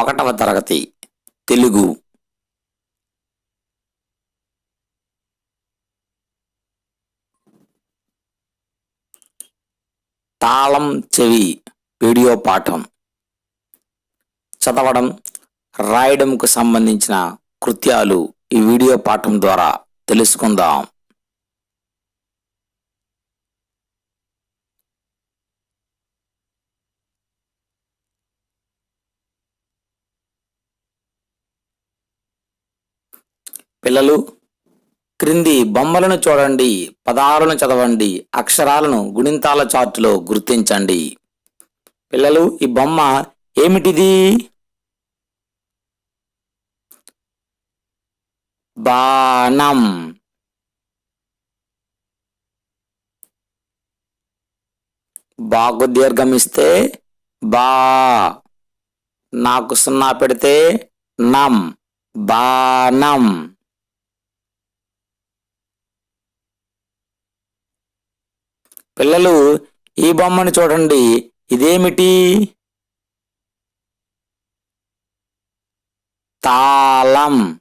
ఒకటవ తరగతి తెలుగు. తాళం చెవి వీడియో పాఠం. చదవడం రాయడంకు సంబంధించిన కృత్యాలు ఈ వీడియో పాఠం ద్వారా తెలుసుకుందాం. పిల్లలు క్రింది బొమ్మలను చూడండి పదాలను చదవండి అక్షరాలను గుణింతాల చార్టులో గుర్తించండి. పిల్లలు ఈ బొమ్మ ఏమిటిది? బాణం. బాకు దీర్ఘమిస్తే బా నాకు సున్నా పెడితే నం బాణం. పిల్లలు ఈ బొమ్మను చూడండి. ఇదేమిటి? తాళం.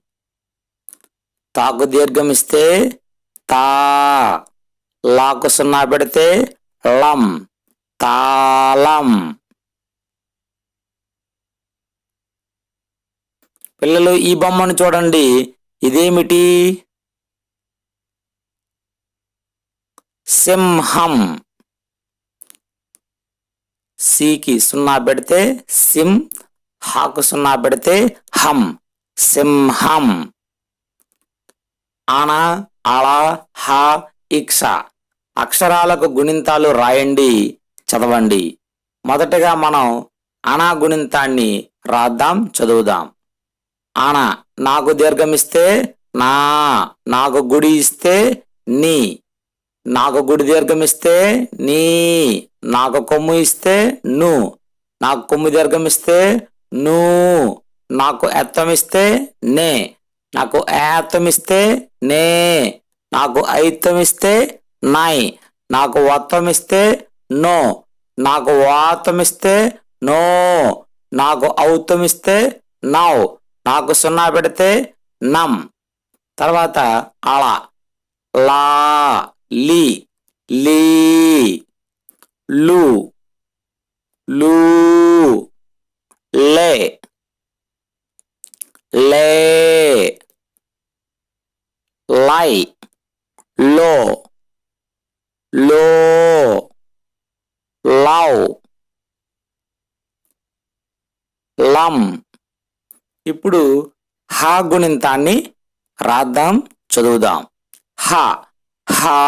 తాకు దీర్ఘమిస్తే తా. లాకు సున్నా పెడితే లం తాళం. పిల్లలు ఈ బొమ్మను చూడండి. ఇదేమిటి? సింహం. సికి సున్నా పెడితే సిం హాకు సున్నా పెడితే హం సింహం. ఆన అళ హ ఇక్ష అక్షరాలకు గుణింతాలు రాయండి చదవండి. మొదటగా మనం అనా గుణింతాన్ని రాద్దాం చదువుదాం. ఆన నాకు దీర్ఘమిస్తే నా నాకు గుడి ఇస్తే నీ. నాకు గుడి దీర్ఘం ఇస్తే నీ నాకు కొమ్ము ఇస్తే ను నాకు కొమ్ము దీర్ఘం ఇస్తే ను నాకు ఎత్తం ఇస్తే నే నాకు ఏత్తం ఇస్తే నే నాకు ఐత్తం ఇస్తే నై నాకు వత్తం ఇస్తే నో నాకు వాతం ఇస్తే నో నాకు ఔతం ఇస్తే నౌ నాకు సున్నా పెడితే నమ్. తర్వాత అళ లా. లి లీ లు లూ లే లే లై లో లో లవ్ లం. ఇప్పుడు హా గుణింతాన్ని రాద్దాం చదువుదాం. హ హా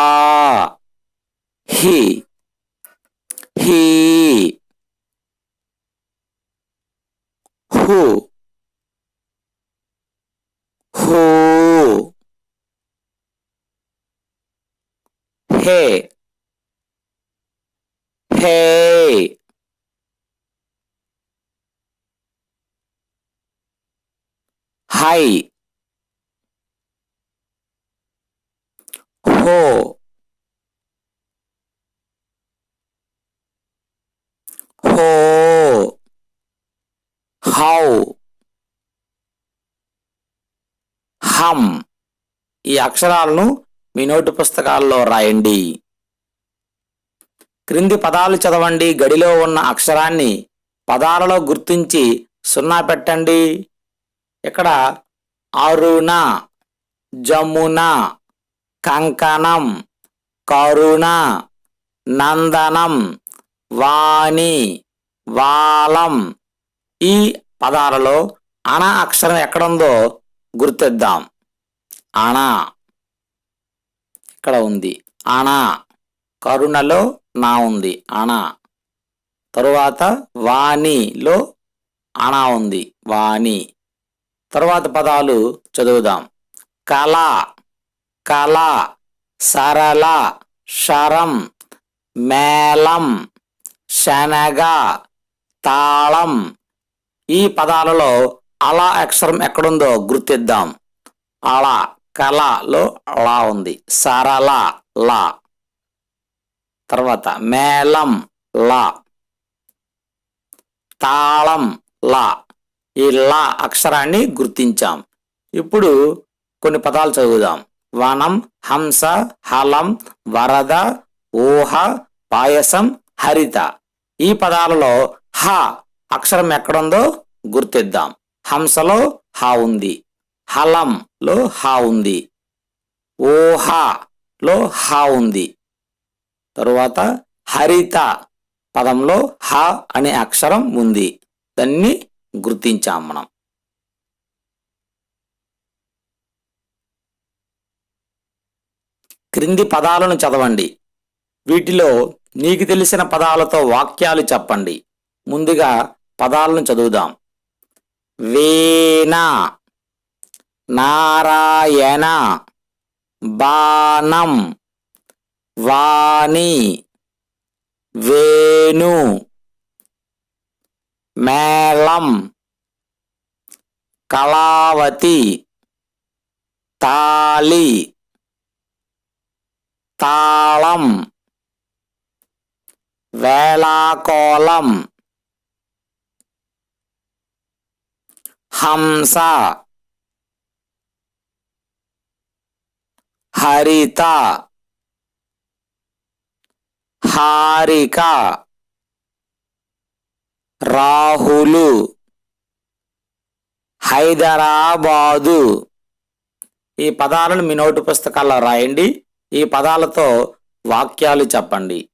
హి హీ హు హూ హే హే హై హో హో. హౌ. హమ్. ఈ అక్షరాలను మీ నోటు పుస్తకాల్లో రాయండి. క్రింది పదాలు చదవండి. గడిలో ఉన్న అక్షరాన్ని పదాలలో గుర్తించి సున్నా పెట్టండి. ఇక్కడ అరుణ జమున కంకణం కరుణ నందనం వాణి వాలం ఈ పదాలలో అన అక్షరం ఎక్కడుందో గుర్తిద్దాం. అణ. ఇక్కడ ఉంది. అణ. కరుణలో నా ఉంది. అణ. తరువాత వాణిలో అణ ఉంది. వాణి. తరువాత పదాలు చదువుదాం. కళ. కళ సరళ శరం మేళం శనగ తాళం. ఈ పదాలలో అలా అక్షరం ఎక్కడుందో గుర్తిద్దాం. అళ కళలో లా ఉంది. సరళ లా. తర్వాత మేళం లా. తాళం లా. ఈ లా అక్షరాన్ని గుర్తించాం. ఇప్పుడు కొన్ని పదాలు చదువుదాం. వనం హంస హలం వరద ఊహ పాయసం హరిత. ఈ పదాలలో హ అక్షరం ఎక్కడుందో గుర్తిద్దాం. హంసలో హ ఉంది. హలంలో హ ఉంది. ఊహలో హ ఉంది. తరువాత హరిత పదంలో హ అనే అక్షరం ఉంది. దాన్ని గుర్తించాం మనం. క్రింది పదాలను చదవండి. వీటిలో నీకు తెలిసిన పదాలతో వాక్యాలు చెప్పండి. ముందుగా పదాలను చదువుదాం. వేణ నారాయణ బాణం వాణి వేణు మేళం కళావతి తాళి. తాళం వేళాకోళం హంస హరిత హారిక రాహులు హైదరాబాదు. ఈ పదాలను మీ నోటు పుస్తకాల్లో రాయండి. ఈ పదాలతో వాక్యాలు చెప్పండి.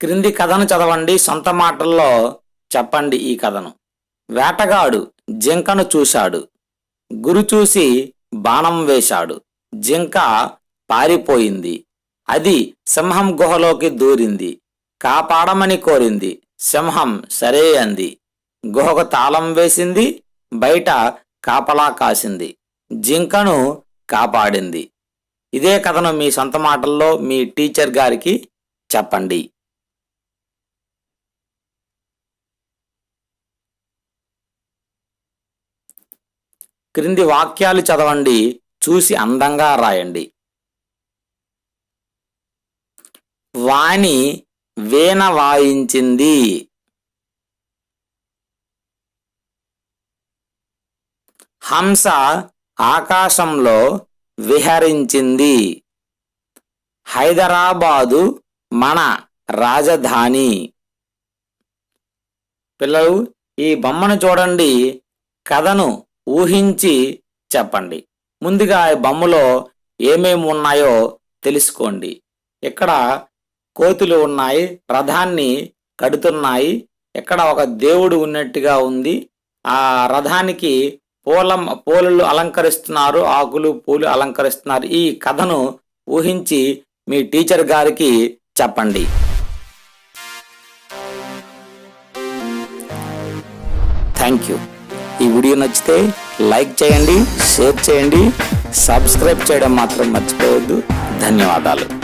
క్రింది కథను చదవండి సొంత మాటల్లో చెప్పండి ఈ కథను. వేటగాడు జింకను చూశాడు. గురు చూసి బాణం వేశాడు. జింక పారిపోయింది. అది సింహం గుహలోకి దూరింది. కాపాడమని కోరింది. సింహం సరే అంది. గుహకు తాళం వేసింది. బయట కాపలా కాసింది. జింకను కాపాడింది. ఇదే కథను మీ సొంత మాటల్లో మీ టీచర్ గారికి చెప్పండి. క్రింది వాక్యాలు చదవండి చూసి అందంగా రాయండి. వాణి వీణ వాయించింది. హంస ఆకాశంలో విహరించింది. హైదరాబాదు మన రాజధాని. పిల్లలు ఈ బొమ్మను చూడండి. కథను ఊహించి చెప్పండి. ముందుగా ఈ బొమ్మలో ఏమేమి ఉన్నాయో తెలుసుకోండి. ఇక్కడ కోతులు ఉన్నాయి రథాన్ని కడుతున్నాయి. ఇక్కడ ఒక దేవుడు ఉన్నట్టుగా ఉంది. ఆ రథానికి పూల పూలలు అలంకరిస్తున్నారు ఆకులు పూలు అలంకరిస్తున్నారు. ఈ కథను ఊహించి మీ టీచర్ గారికి చెప్పండి. Thank you. ఈ వీడియో నచ్చితే లైక్ చేయండి షేర్ చేయండి సబ్స్క్రైబ్ చేయడం మాత్రం మర్చిపోవద్దు. ధన్యవాదాలు.